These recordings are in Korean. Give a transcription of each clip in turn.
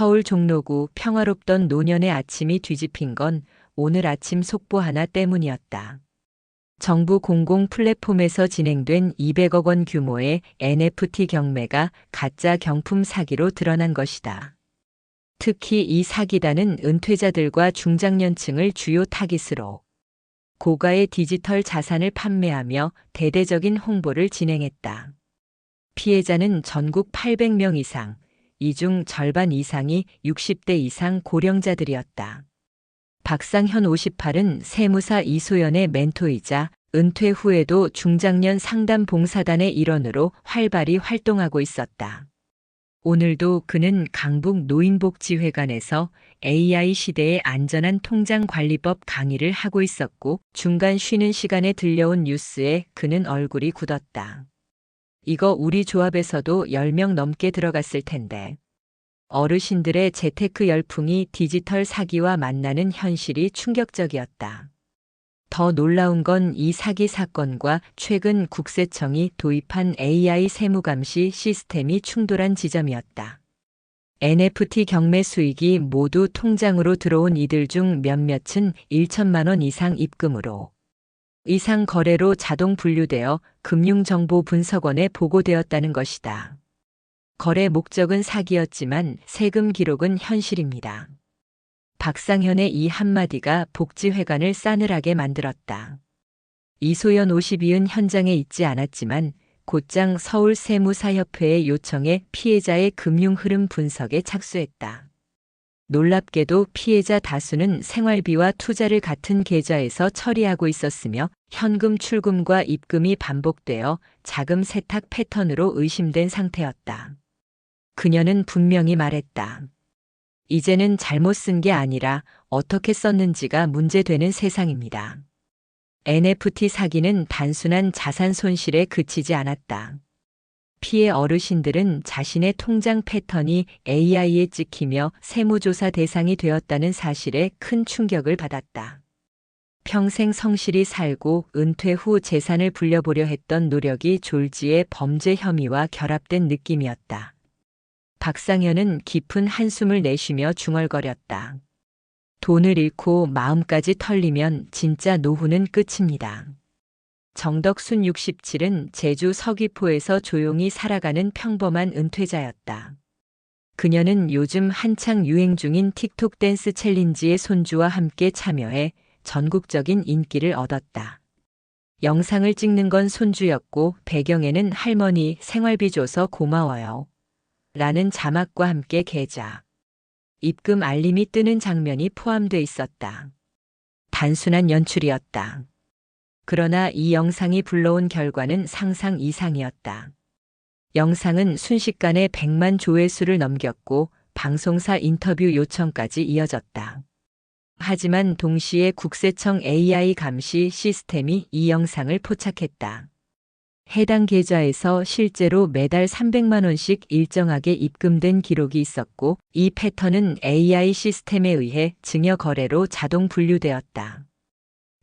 서울 종로구 평화롭던 노년의 아침이 뒤집힌 건 오늘 아침 속보 하나 때문이었다. 정부 공공 플랫폼에서 진행된 200억 원 규모의 NFT 경매가 가짜 경품 사기로 드러난 것이다. 특히 이 사기단은 은퇴자들과 중장년층을 주요 타깃으로 고가의 디지털 자산을 판매하며 대대적인 홍보를 진행했다. 피해자는 전국 800명 이상, 이 중 절반 이상이 60대 이상 고령자들이었다. 박상현 58은 세무사 이소연의 멘토이자 은퇴 후에도 중장년 상담 봉사단의 일원으로 활발히 활동하고 있었다. 오늘도 그는 강북 노인복지회관에서 AI 시대의 안전한 통장 관리법 강의를 하고 있었고 중간 쉬는 시간에 들려온 뉴스에 그는 얼굴이 굳었다. 이거 우리 조합에서도 10명 넘게 들어갔을 텐데. 어르신들의 재테크 열풍이 디지털 사기와 만나는 현실이 충격적이었다. 더 놀라운 건 이 사기 사건과 최근 국세청이 도입한 AI 세무감시 시스템이 충돌한 지점이었다. NFT 경매 수익이 모두 통장으로 들어온 이들 중 몇몇은 1천만 원 이상 입금으로 이상 거래로 자동 분류되어 금융정보분석원에 보고되었다는 것이다. 거래 목적은 사기였지만 세금 기록은 현실입니다. 박상현의 이 한마디가 복지회관을 싸늘하게 만들었다. 이소연 52은 현장에 있지 않았지만 곧장 서울세무사협회의 요청에 피해자의 금융 흐름 분석에 착수했다. 놀랍게도 피해자 다수는 생활비와 투자를 같은 계좌에서 처리하고 있었으며 현금 출금과 입금이 반복되어 자금 세탁 패턴으로 의심된 상태였다. 그녀는 분명히 말했다. 이제는 잘못 쓴 게 아니라 어떻게 썼는지가 문제되는 세상입니다. NFT 사기는 단순한 자산 손실에 그치지 않았다. 피해 어르신들은 자신의 통장 패턴이 AI에 찍히며 세무조사 대상이 되었다는 사실에 큰 충격을 받았다. 평생 성실히 살고 은퇴 후 재산을 불려보려 했던 노력이 졸지의 범죄 혐의와 결합된 느낌이었다. 박상현은 깊은 한숨을 내쉬며 중얼거렸다. 돈을 잃고 마음까지 털리면 진짜 노후는 끝입니다. 정덕순 67은 제주 서귀포에서 조용히 살아가는 평범한 은퇴자였다. 그녀는 요즘 한창 유행 중인 틱톡 댄스 챌린지의 손주와 함께 참여해 전국적인 인기를 얻었다. 영상을 찍는 건 손주였고 배경에는 할머니 생활비 줘서 고마워요. 라는 자막과 함께 계좌. 입금 알림이 뜨는 장면이 포함돼 있었다. 단순한 연출이었다. 그러나 이 영상이 불러온 결과는 상상 이상이었다. 영상은 순식간에 100만 조회수를 넘겼고 방송사 인터뷰 요청까지 이어졌다. 하지만 동시에 국세청 AI 감시 시스템이 이 영상을 포착했다. 해당 계좌에서 실제로 매달 300만 원씩 일정하게 입금된 기록이 있었고 이 패턴은 AI 시스템에 의해 증여 거래로 자동 분류되었다.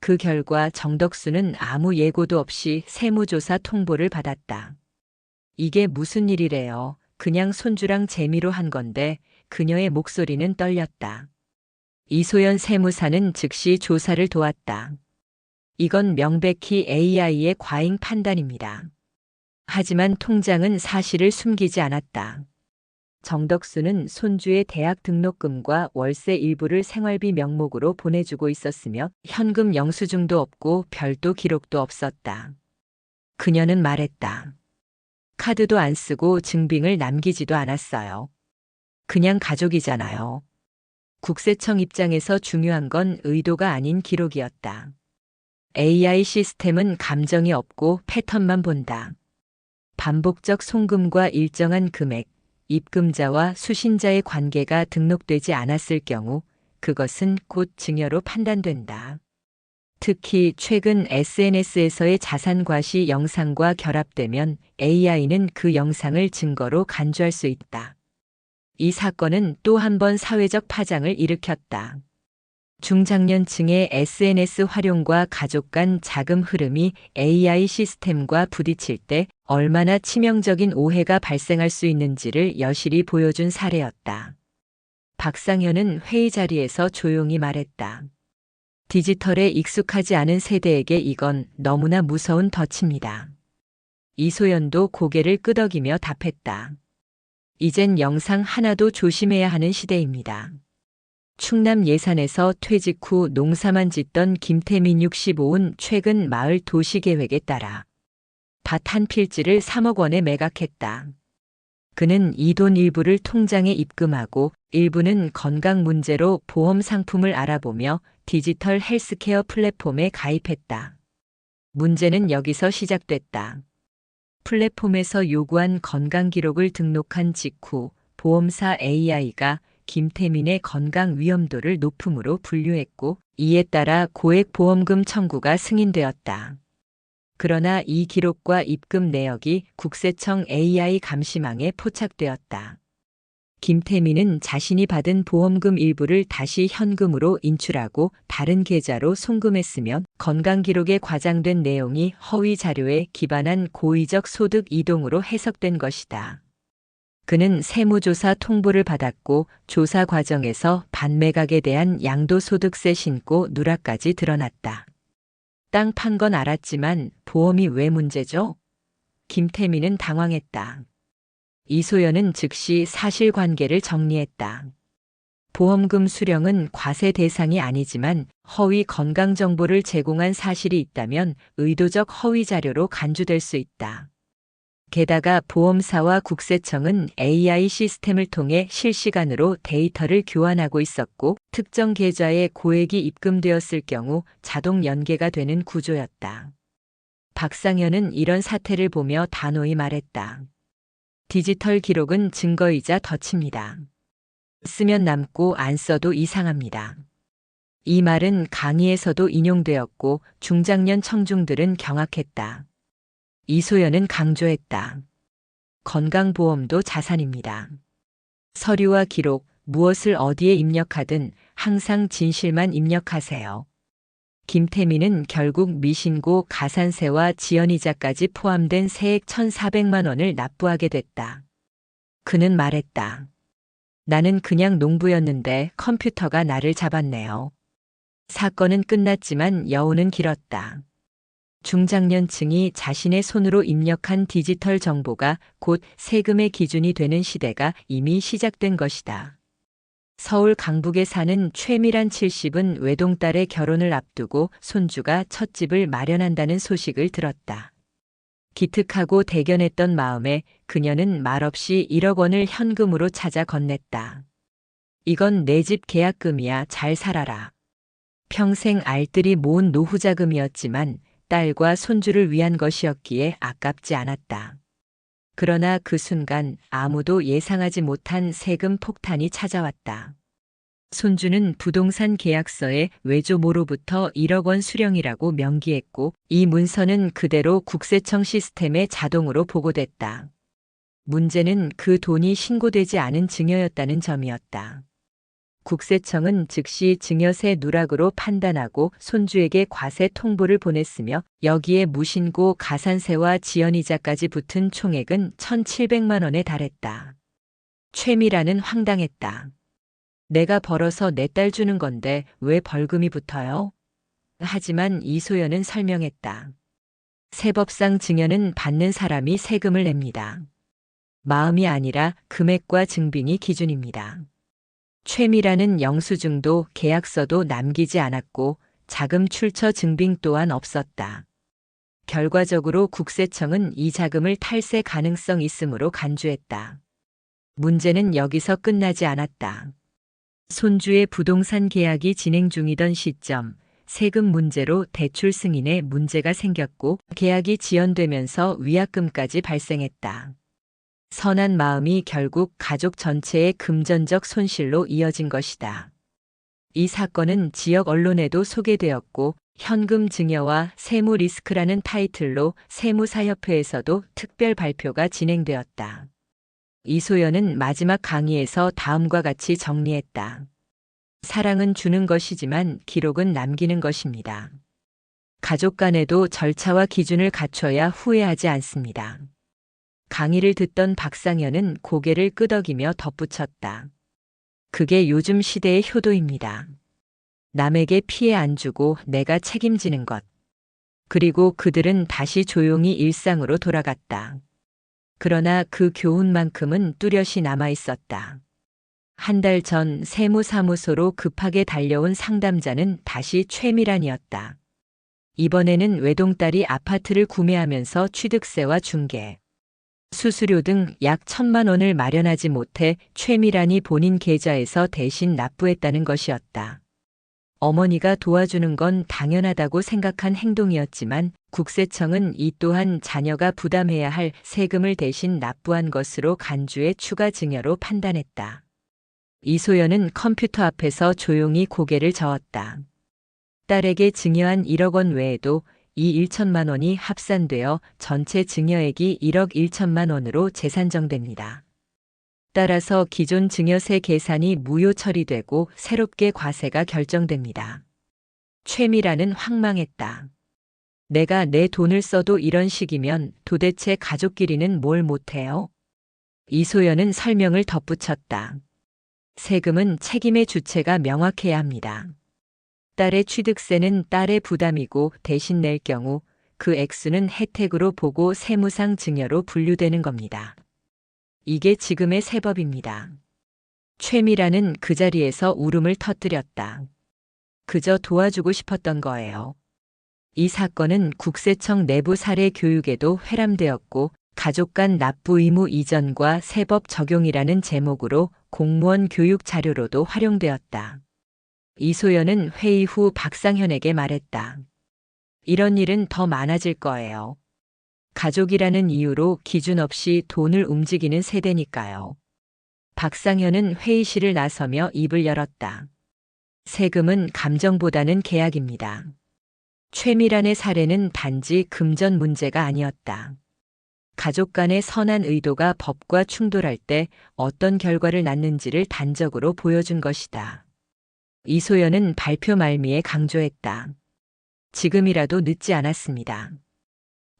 그 결과 정덕수는 아무 예고도 없이 세무조사 통보를 받았다. 이게 무슨 일이래요. 그냥 손주랑 재미로 한 건데 그녀의 목소리는 떨렸다. 이소연 세무사는 즉시 조사를 도왔다. 이건 명백히 AI의 과잉 판단입니다. 하지만 통장은 사실을 숨기지 않았다. 정덕수는 손주의 대학 등록금과 월세 일부를 생활비 명목으로 보내주고 있었으며 현금 영수증도 없고 별도 기록도 없었다. 그녀는 말했다. 카드도 안 쓰고 증빙을 남기지도 않았어요. 그냥 가족이잖아요. 국세청 입장에서 중요한 건 의도가 아닌 기록이었다. AI 시스템은 감정이 없고 패턴만 본다. 반복적 송금과 일정한 금액, 입금자와 수신자의 관계가 등록되지 않았을 경우 그것은 곧 증여로 판단된다. 특히 최근 SNS에서의 자산 과시 영상과 결합되면 AI는 그 영상을 증거로 간주할 수 있다. 이 사건은 또 한 번 사회적 파장을 일으켰다. 중장년층의 SNS 활용과 가족 간 자금 흐름이 AI 시스템과 부딪힐 때 얼마나 치명적인 오해가 발생할 수 있는지를 여실히 보여준 사례였다. 박상현은 회의 자리에서 조용히 말했다. 디지털에 익숙하지 않은 세대에게 이건 너무나 무서운 덫입니다. 이소연도 고개를 끄덕이며 답했다. 이젠 영상 하나도 조심해야 하는 시대입니다. 충남 예산에서 퇴직 후 농사만 짓던 김태민 65은 최근 마을 도시계획에 따라 밭 한 필지를 3억 원에 매각했다. 그는 이 돈 일부를 통장에 입금하고 일부는 건강 문제로 보험 상품을 알아보며 디지털 헬스케어 플랫폼에 가입했다. 문제는 여기서 시작됐다. 플랫폼에서 요구한 건강 기록을 등록한 직후 보험사 AI가 김태민의 건강 위험도를 높음으로 분류했고 이에 따라 고액 보험금 청구가 승인되었다. 그러나 이 기록과 입금 내역이 국세청 AI 감시망에 포착되었다. 김태민은 자신이 받은 보험금 일부를 다시 현금으로 인출하고 다른 계좌로 송금했으면 건강기록에 과장된 내용이 허위 자료에 기반한 고의적 소득 이동으로 해석된 것이다. 그는 세무조사 통보를 받았고 조사 과정에서 반매각에 대한 양도소득세 신고 누락까지 드러났다. 땅 판 건 알았지만 보험이 왜 문제죠? 김태민은 당황했다. 이소연은 즉시 사실관계를 정리했다. 보험금 수령은 과세 대상이 아니지만 허위 건강 정보를 제공한 사실이 있다면 의도적 허위 자료로 간주될 수 있다. 게다가 보험사와 국세청은 AI 시스템을 통해 실시간으로 데이터를 교환하고 있었고 특정 계좌에 고액이 입금되었을 경우 자동 연계가 되는 구조였다. 박상현은 이런 사태를 보며 단호히 말했다. 디지털 기록은 증거이자 덫입니다. 쓰면 남고 안 써도 이상합니다. 이 말은 강의에서도 인용되었고 중장년 청중들은 경악했다. 이소연은 강조했다. 건강보험도 자산입니다. 서류와 기록, 무엇을 어디에 입력하든 항상 진실만 입력하세요. 김태민은 결국 미신고 가산세와 지연이자까지 포함된 세액 1,400만 원을 납부하게 됐다. 그는 말했다. 나는 그냥 농부였는데 컴퓨터가 나를 잡았네요. 사건은 끝났지만 여운은 길었다. 중장년층이 자신의 손으로 입력한 디지털 정보가 곧 세금의 기준이 되는 시대가 이미 시작된 것이다. 서울 강북에 사는 최미란 70은 외동딸의 결혼을 앞두고 손주가 첫 집을 마련한다는 소식을 들었다. 기특하고 대견했던 마음에 그녀는 말없이 1억 원을 현금으로 찾아 건넸다. 이건 내 집 계약금이야 잘 살아라. 평생 알뜰히 모은 노후자금이었지만 딸과 손주를 위한 것이었기에 아깝지 않았다. 그러나 그 순간 아무도 예상하지 못한 세금 폭탄이 찾아왔다. 손주는 부동산 계약서에 외조모로부터 1억 원 수령이라고 명기했고 이 문서는 그대로 국세청 시스템에 자동으로 보고됐다. 문제는 그 돈이 신고되지 않은 증여였다는 점이었다. 국세청은 즉시 증여세 누락으로 판단하고 손주에게 과세 통보를 보냈으며 여기에 무신고 가산세와 지연이자까지 붙은 총액은 1,700만 원에 달했다. 최미라는 황당했다. 내가 벌어서 내 딸 주는 건데 왜 벌금이 붙어요? 하지만 이소연은 설명했다. 세법상 증여는 받는 사람이 세금을 냅니다. 마음이 아니라 금액과 증빙이 기준입니다. 최미라는 영수증도 계약서도 남기지 않았고 자금 출처 증빙 또한 없었다. 결과적으로 국세청은 이 자금을 탈세 가능성 있음으로 간주했다. 문제는 여기서 끝나지 않았다. 손주의 부동산 계약이 진행 중이던 시점, 세금 문제로 대출 승인에 문제가 생겼고 계약이 지연되면서 위약금까지 발생했다. 선한 마음이 결국 가족 전체의 금전적 손실로 이어진 것이다. 이 사건은 지역 언론에도 소개되었고 현금 증여와 세무 리스크라는 타이틀로 세무사협회에서도 특별 발표가 진행되었다. 이소연은 마지막 강의에서 다음과 같이 정리했다. 사랑은 주는 것이지만 기록은 남기는 것입니다. 가족 간에도 절차와 기준을 갖춰야 후회하지 않습니다. 강의를 듣던 박상현은 고개를 끄덕이며 덧붙였다. 그게 요즘 시대의 효도입니다. 남에게 피해 안 주고 내가 책임지는 것. 그리고 그들은 다시 조용히 일상으로 돌아갔다. 그러나 그 교훈만큼은 뚜렷이 남아 있었다. 한 달 전 세무사무소로 급하게 달려온 상담자는 다시 최미란이었다. 이번에는 외동딸이 아파트를 구매하면서 취득세와 중개, 수수료 등 약 천만 원을 마련하지 못해 최미란이 본인 계좌에서 대신 납부했다는 것이었다. 어머니가 도와주는 건 당연하다고 생각한 행동이었지만 국세청은 이 또한 자녀가 부담해야 할 세금을 대신 납부한 것으로 간주의 추가 증여로 판단했다. 이소연은 컴퓨터 앞에서 조용히 고개를 저었다. 딸에게 증여한 1억 원 외에도 이 1천만 원이 합산되어 전체 증여액이 1억 1천만 원으로 재산정됩니다. 따라서 기존 증여세 계산이 무효 처리되고 새롭게 과세가 결정됩니다. 최미라는 황망했다. 내가 내 돈을 써도 이런 식이면 도대체 가족끼리는 뭘 못해요? 이소연은 설명을 덧붙였다. 세금은 책임의 주체가 명확해야 합니다. 딸의 취득세는 딸의 부담이고 대신 낼 경우 그 액수는 혜택으로 보고 세무상 증여로 분류되는 겁니다. 이게 지금의 세법입니다. 최미라는 그 자리에서 울음을 터뜨렸다. 그저 도와주고 싶었던 거예요. 이 사건은 국세청 내부 사례 교육에도 회람되었고 가족 간 납부 의무 이전과 세법 적용이라는 제목으로 공무원 교육 자료로도 활용되었다. 이소연은 회의 후 박상현에게 말했다. 이런 일은 더 많아질 거예요. 가족이라는 이유로 기준 없이 돈을 움직이는 세대니까요. 박상현은 회의실을 나서며 입을 열었다. 세금은 감정보다는 계약입니다. 최미란의 사례는 단지 금전 문제가 아니었다. 가족 간의 선한 의도가 법과 충돌할 때 어떤 결과를 낳는지를 단적으로 보여준 것이다. 이소연은 발표 말미에 강조했다. 지금이라도 늦지 않았습니다.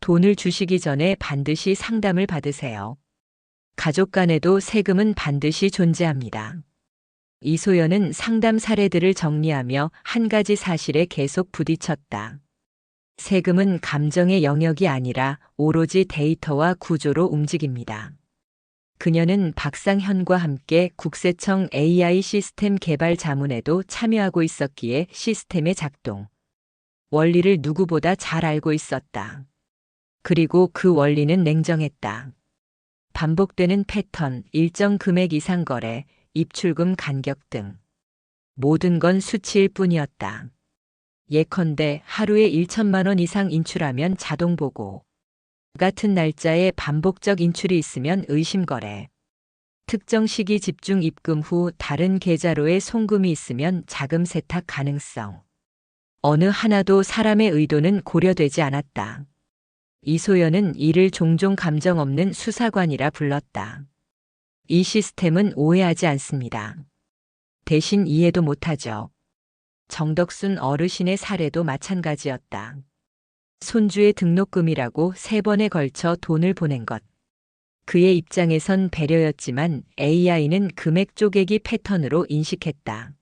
돈을 주시기 전에 반드시 상담을 받으세요. 가족 간에도 세금은 반드시 존재합니다. 이소연은 상담 사례들을 정리하며 한 가지 사실에 계속 부딪혔다. 세금은 감정의 영역이 아니라 오로지 데이터와 구조로 움직입니다. 그녀는 박상현과 함께 국세청 AI 시스템 개발 자문에도 참여하고 있었기에 시스템의 작동, 원리를 누구보다 잘 알고 있었다. 그리고 그 원리는 냉정했다. 반복되는 패턴, 일정 금액 이상 거래, 입출금 간격 등. 모든 건 수치일 뿐이었다. 예컨대 하루에 1천만 원 이상 인출하면 자동 보고. 같은 날짜에 반복적 인출이 있으면 의심 거래. 특정 시기 집중 입금 후 다른 계좌로의 송금이 있으면 자금 세탁 가능성. 어느 하나도 사람의 의도는 고려되지 않았다. 이소연은 이를 종종 감정 없는 수사관이라 불렀다. 이 시스템은 오해하지 않습니다. 대신 이해도 못하죠. 정덕순 어르신의 사례도 마찬가지였다. 손주의 등록금이라고 세 번에 걸쳐 돈을 보낸 것. 그의 입장에선 배려였지만 AI는 금액 쪼개기 패턴으로 인식했다.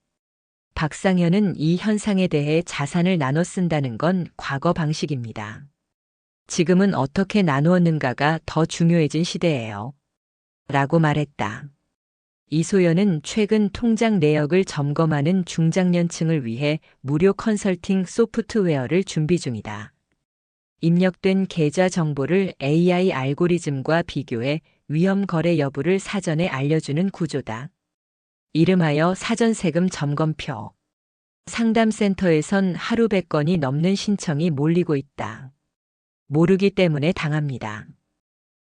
박상현은 이 현상에 대해 자산을 나눠 쓴다는 건 과거 방식입니다. 지금은 어떻게 나누었는가가 더 중요해진 시대예요. 라고 말했다. 이소연은 최근 통장 내역을 점검하는 중장년층을 위해 무료 컨설팅 소프트웨어를 준비 중이다. 입력된 계좌 정보를 AI 알고리즘과 비교해 위험 거래 여부를 사전에 알려주는 구조다. 이름하여 사전 세금 점검표. 상담센터에선 하루 100건이 넘는 신청이 몰리고 있다. 모르기 때문에 당합니다.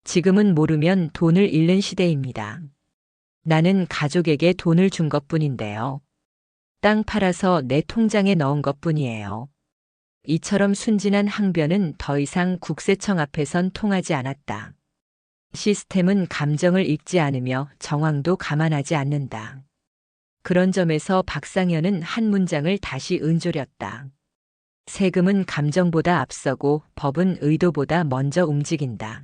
지금은 모르면 돈을 잃는 시대입니다. 나는 가족에게 돈을 준 것 뿐인데요. 땅 팔아서 내 통장에 넣은 것 뿐이에요. 이처럼 순진한 항변은 더 이상 국세청 앞에선 통하지 않았다. 시스템은 감정을 읽지 않으며 정황도 감안하지 않는다. 그런 점에서 박상현은 한 문장을 다시 은조렸다. 세금은 감정보다 앞서고 법은 의도보다 먼저 움직인다.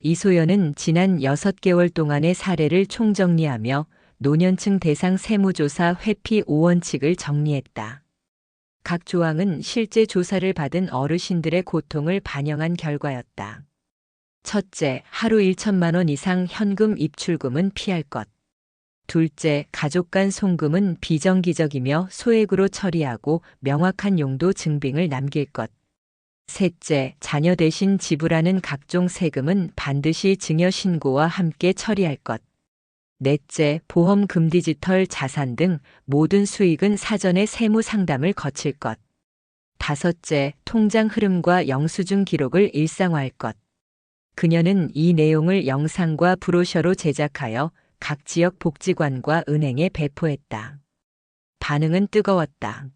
이소연은 지난 6개월 동안의 사례를 총정리하며 노년층 대상 세무조사 회피 5원칙을 정리했다. 각 조항은 실제 조사를 받은 어르신들의 고통을 반영한 결과였다. 첫째, 하루 1천만 원 이상 현금 입출금은 피할 것. 둘째, 가족 간 송금은 비정기적이며 소액으로 처리하고 명확한 용도 증빙을 남길 것. 셋째, 자녀 대신 지불하는 각종 세금은 반드시 증여 신고와 함께 처리할 것. 넷째, 보험 금 디지털 자산 등 모든 수익은 사전에 세무 상담을 거칠 것. 다섯째, 통장 흐름과 영수증 기록을 일상화할 것. 그녀는 이 내용을 영상과 브로셔로 제작하여 각 지역 복지관과 은행에 배포했다. 반응은 뜨거웠다.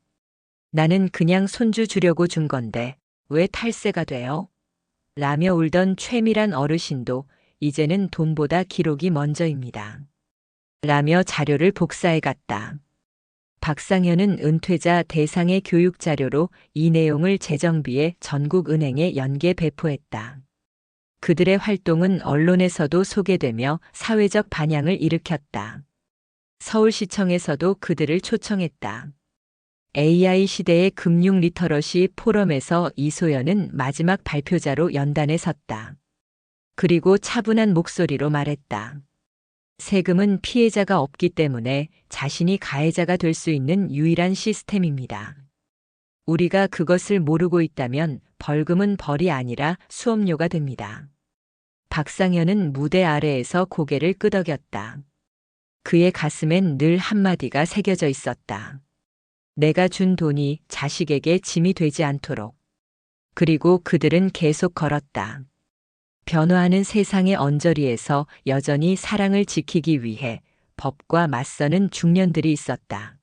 나는 그냥 손주 주려고 준 건데 왜 탈세가 돼요? 라며 울던 최밀한 어르신도 이제는 돈보다 기록이 먼저입니다. 라며 자료를 복사해 갔다. 박상현은 은퇴자 대상의 교육 자료로 이 내용을 재정비해 전국 은행에 연계 배포했다. 그들의 활동은 언론에서도 소개되며 사회적 반향을 일으켰다. 서울시청에서도 그들을 초청했다. AI 시대의 금융 리터러시 포럼에서 이소연은 마지막 발표자로 연단에 섰다. 그리고 차분한 목소리로 말했다. 세금은 피해자가 없기 때문에 자신이 가해자가 될 수 있는 유일한 시스템입니다. 우리가 그것을 모르고 있다면 벌금은 벌이 아니라 수업료가 됩니다. 박상현은 무대 아래에서 고개를 끄덕였다. 그의 가슴엔 늘 한마디가 새겨져 있었다. 내가 준 돈이 자식에게 짐이 되지 않도록. 그리고 그들은 계속 걸었다. 변화하는 세상의 언저리에서 여전히 사랑을 지키기 위해 법과 맞서는 중년들이 있었다.